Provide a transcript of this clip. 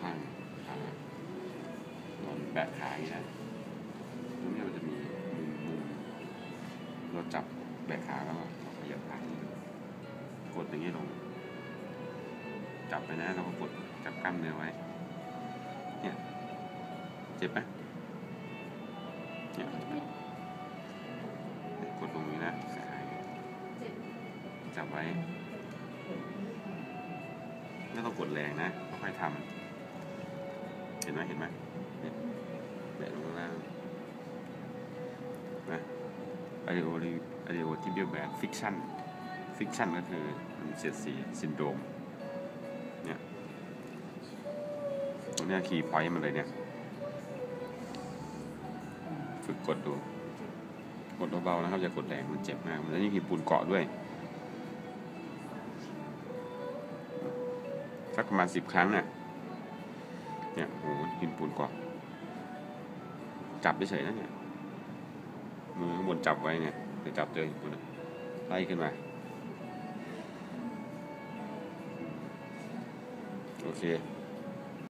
ข้างขานอนแบกขาอย่างนี้นะตรงนี้มันจะมีมุมมุมเราจับแบกขาแล้วก็ขยับขาอย่างนี้กดอย่างนี้ลง จับไปนะเราก็กดจับกล้ามเนื้อไว้ เนี่ย เจ็บไหมเนี่ยกดลงนี้นะขาอย่างนี้จับไว้ไม่ต้องกดแรงนะค่อยๆทำเห็นไหมเห็นไหมเนี่ยแบะลงข้างล่างนะอะดิโออะดิโอที่เบี้ยวแบนฟิกชันฟิกชันก็คือมันเสียดสีซินโดรมเนี่ยตรงนี้คีย์พอยต์มันเลยเนี่ยฝึกกดดู กดเบาๆนะครับ อย่ากดแรงมันเจ็บมาก มันจะยิ่งมีปูนเกาะด้วยสักประมาณสิบครั้งเนี่ย เนี่ยโหหินปูนกว่าจับเฉยๆนะเนี่ยมือข้างบนจับไว้เนี่ยเดี๋ยวจับเจอหินปูนไล่ขึ้นมาโอเค